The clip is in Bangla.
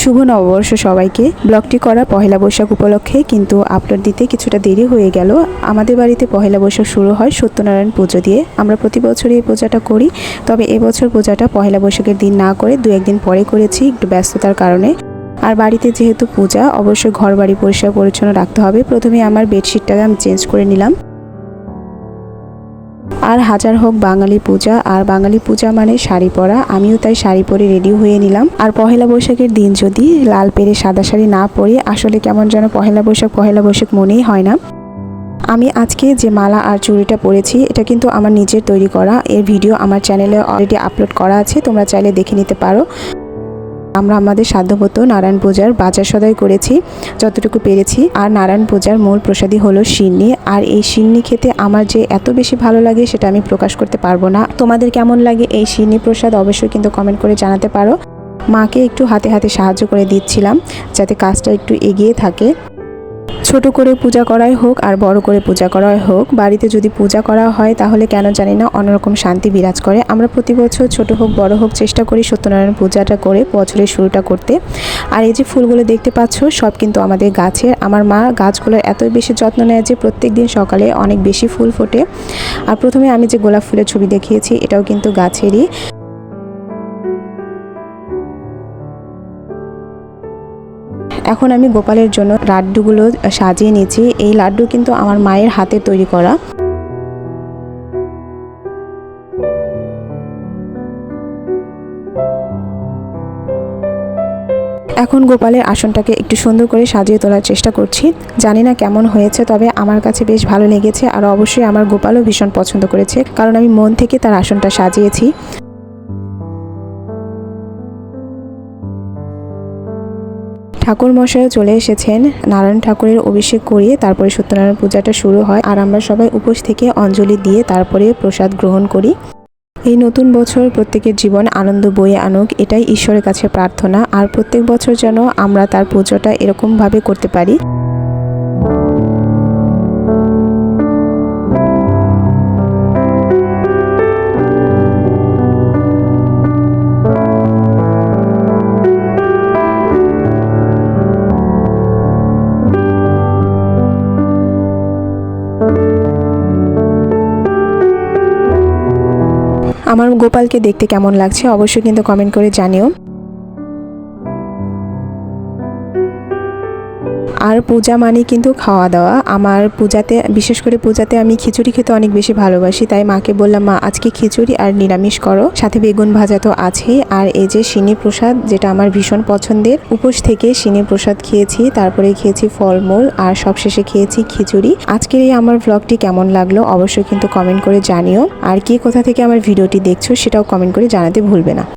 শুভ নববর্ষ সবাইকে। ব্লগটি করা পহেলা বৈশাখ উপলক্ষে, কিন্তু আপলোড দিতে কিছুটা দেরি হয়ে গেল। আমাদের বাড়িতে পহেলা বৈশাখ শুরু হয় সত্যনারায়ণ পুজো দিয়ে। আমরা প্রতি বছরই এই পূজাটা করি, তবে এবছর পূজাটা পহেলা বৈশাখের দিন না করে দু একদিন পরে করেছি একটু ব্যস্ততার কারণে। আর বাড়িতে যেহেতু পূজা অবশ্যই ঘর বাড়ি পরিষ্কার পরিচ্ছন্ন রাখতে হবে। প্রথমে আমার বেডশিটটাকে আমি চেঞ্জ করে নিলাম। আর হাজার হোক বাঙালি পূজা, আর বাঙালি পূজা মানে শাড়ি পরা। আমিও তাই শাড়ি পরে রেডি হয়ে নিলাম। আর পহেলা বৈশাখের দিন যদি লাল পেরে সাদা শাড়ি না পরে, আসলে কেমন যেন পহেলা বৈশাখ পহেলা বৈশাখ মনেই হয় না। আমি আজকে যে মালা আর চুড়িটা পরেছি, এটা কিন্তু আমার নিজের তৈরি করা। এর ভিডিও আমার চ্যানেলে অলরেডি আপলোড করা আছে, তোমরা চাইলে দেখে নিতে পারো। আমরা আমাদের সাধ্যমতো নারায়ণ পূজার বাজার সদাই করেছি, যতটুকু পেরেছি। আর নারায়ণ পূজার মূল প্রসাদই হলো সিন্নি। আর এই সিন্নি খেতে আমার যে এত বেশি ভালো লাগে সেটা আমি প্রকাশ করতে পারব না। তোমাদের কেমন লাগে এই সিন্নি প্রসাদ অবশ্যই কিন্তু কমেন্ট করে জানাতে পারো। মাকে একটু হাতে হাতে সাহায্য করে দিচ্ছিলাম, যাতে কাজটা একটু এগিয়ে থাকে। ছোট করে পূজা করাই হোক আর বড় করে পূজা করাই হোক, বাড়িতে যদি পূজা করা হয় তাহলে কেন জানি না অন্যরকম শান্তি বিরাজ করে। আমরা প্রতি বছর ছোট হোক, বড় হোক চেষ্টা করি সত্যনারায়ণ পূজাটা করে, বছরের শুরুটা করতে। আর এই যে ফুলগুলো দেখতে পাচ্ছ, সব কিন্তু আমাদের গাছের। আমার মা গাছগুলোর এতই বেশি যত্ন নেয় যে প্রত্যেক দিন সকালে অনেক বেশি ফুল ফোটে। আর প্রথমে আমি যে গোলাপ ফুলের ছবি দেখিয়েছি, এটাও কিন্তু গাছেরই। এখন আমি গোপালের জন্য লাড্ডুগুলো সাজিয়ে নিয়েছি। এই লাড্ডু কিন্তু আমার মায়ের হাতে তৈরি করা। এখন গোপালের আসনটাকে একটু সুন্দর করে সাজিয়ে তোলার চেষ্টা করছি। জানি না কেমন হয়েছে, তবে আমার কাছে বেশ ভালো লেগেছে। আর অবশ্যই আমার গোপালও ভীষণ পছন্দ করেছে, কারণ আমি মন থেকে তার আসনটা সাজিয়েছি। ঠাকুর মশাইও চলে এসেছেন। নারায়ণ ঠাকুরের অভিষেক করিয়ে তারপরে সত্যনারায়ণ পূজাটা শুরু হয় আর আমরা সবাই উপোস থেকে অঞ্জলি দিয়ে তারপরে প্রসাদ গ্রহণ করি। এই নতুন বছর প্রত্যেকের জীবন আনন্দ বয়ে আনুক, এটাই ঈশ্বরের কাছে প্রার্থনা। আর প্রত্যেক বছর যেন আমরা তার পুজোটা এরকমভাবে করতে পারি। আমার গোপালকে দেখতে কেমন লাগছে অবশ্যই কিন্তু কমেন্ট করে জানিও। আর পূজা মানে কিন্তু খাওয়া দাওয়া। আমার পূজাতে, বিশেষ করে পূজাতে আমি খিচুড়ি খেতে অনেক বেশি ভালোবাসি, তাই মাকে বললাম, মা, আজকে খিচুড়ি আর নিরামিষ করো। সাথে বেগুন ভাজা তো আছেই, আর এই যে সিনি প্রসাদ, যেটা আমার ভীষণ পছন্দের, উপোস থেকে সিনি প্রসাদ খেয়েছি, তারপরে খেয়েছি ফলমূল, আর সবশেষে খেয়েছি খিচুড়ি। আজকের এই আমার ভ্লগটি কেমন লাগল অবশ্যই কিন্তু কমেন্ট করে জানিও, আর কে কোথা থেকে আমার ভিডিওটি দেখছ সেটাও কমেন্ট করে জানাতে ভুলবে না।